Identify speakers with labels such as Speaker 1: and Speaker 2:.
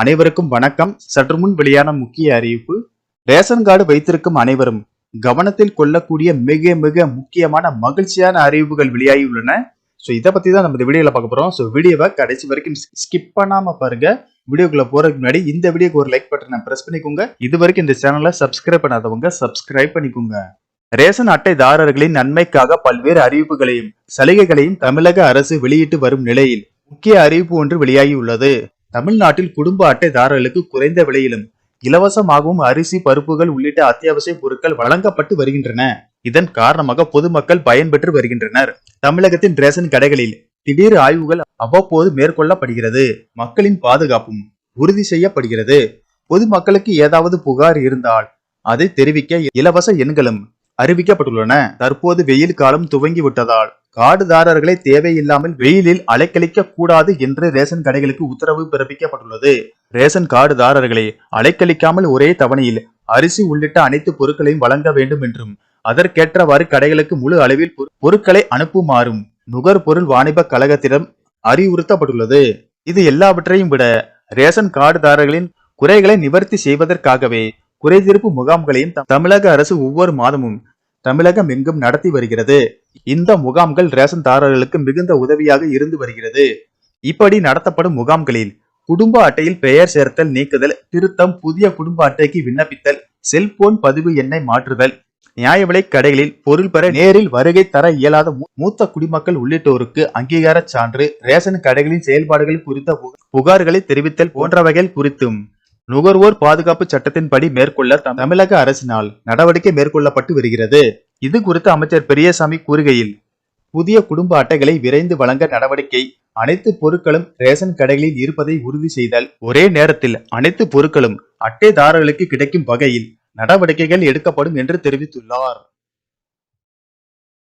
Speaker 1: அனைவருக்கும் வணக்கம். சற்று முன் வெளியான முக்கிய அறிவிப்பு. ரேஷன் கார்டு வைத்திருக்கும் அனைவரும் கவனத்தில் கொள்ளக்கூடிய மிக மிக முக்கியமான மகிழ்ச்சியான அறிவிப்புகள் வெளியாகி உள்ளன. ஸோ இதை பத்தி தான் நம்ம இந்த வீடியோல பார்க்க போறோம். ஸோ வீடியோவை கடைசி வரைக்கும் ஸ்கிப் பண்ணாம பாருங்க. வீடியோக்குள்ள போறதுக்கு முன்னாடி இந்த வீடியோக்கு ஒரு லைக் பட்டனை பிரஸ் பண்ணிக்கோங்க. இது வரைக்கும் இந்த சேனலை சப்ஸ்கிரைப் பண்ணாதவங்க சப்ஸ்கிரைப் பண்ணிக்கோங்க. ரேஷன் அட்டைதாரர்களின் நன்மைக்காக பல்வேறு அறிவிப்புகளையும் சலுகைகளையும் தமிழக அரசு வெளியிட்டு வரும் நிலையில் முக்கிய அறிவிப்பு ஒன்று வெளியாகி உள்ளது. தமிழ்நாட்டில் குடும்ப அட்டைதாரர்களுக்கு குறைந்த விலையிலும் இலவசமாகவும் அரிசி பருப்புகள் உள்ளிட்ட அத்தியாவசிய பொருட்கள் வழங்கப்பட்டு வருகின்றன. இதன் காரணமாக பொதுமக்கள் பயன்பெற்று வருகின்றனர். தமிழகத்தின் ரேஷன் கடைகளில் திடீர் ஆய்வுகள் அவ்வப்போது மேற்கொள்ளப்படுகிறது. மக்களின் பாதுகாப்பும் உறுதி செய்யப்படுகிறது. பொதுமக்களுக்கு ஏதாவது புகார் இருந்தால் அதை தெரிவிக்க இலவச எண்களும் அறிவிக்கப்பட்டுள்ளன. தற்போது வெயில் காலம் துவங்கி விட்டதால் கார்டுதாரர்களை தேவையில்லாமல் வெயிலில் அலைக்கழிக்க கூடாது என்று ரேஷன் கடைகளுக்கு உத்தரவு பிறப்பிக்கப்பட்டுள்ளது. ரேஷன் காடுதாரர்களை அலைக்கழிக்காமல் ஒரே தவணையில் அரிசி உள்ளிட்ட அனைத்து பொருட்களையும் வழங்க வேண்டும் என்றும் அதற்கேற்றவாறு கடைகளுக்கு முழு அளவில் பொரு- பொருட்களை அனுப்புமாறும் நுகர்பொருள் வாணிப கழகத்திடம் அறிவுறுத்தப்பட்டுள்ளது. இது எல்லாவற்றையும் விட ரேஷன் கார்டுதாரர்களின் குறைகளை நிவர்த்தி செய்வதற்காகவே குறைதீர்ப்பு முகாம்களையும் தமிழக அரசு ஒவ்வொரு மாதமும் தமிழகம் எங்கும் நடத்தி வருகிறது. இந்த முகாம்கள் ரேஷன்தாரர்களுக்கு மிகுந்த உதவியாக இருந்து வருகிறது. இப்படி நடத்தப்படும் முகாம்களில் குடும்ப அட்டையில் பெயர் சேர்த்தல் நீக்குதல் திருத்தம் புதிய குடும்ப அட்டைக்கு விண்ணப்பித்தல் செல்போன் பதிவு எண்ணை மாற்றுதல் நியாய விலை கடைகளில் பொருள் பெற நேரில் வருகை தர இயலாத மூத்த குடிமக்கள் உள்ளிட்டோருக்கு அங்கீகார சான்று ரேஷன் கடைகளின் செயல்பாடுகள் குறித்த புகார்களை தெரிவித்தல் போன்றவைகள் குறித்தும் நுகர்வோர் பாதுகாப்பு சட்டத்தின்படி மேற்கொள்ள தமிழக அரசினால் நடவடிக்கை மேற்கொள்ளப்பட்டு வருகிறது. இது குறித்து அமைச்சர் பெரியசாமி கூறுகையில் புதிய குடும்ப அட்டைகளை விரைந்து வழங்க நடவடிக்கை அனைத்து பொருட்களும் ரேஷன் கடைகளில் இருப்பதை உறுதி செய்தல். ஒரே நேரத்தில் அனைத்து பொருட்களும் அட்டைதாரர்களுக்கு கிடைக்கும் வகையில் நடவடிக்கைகள் எடுக்கப்படும் என்று தெரிவித்துள்ளார்.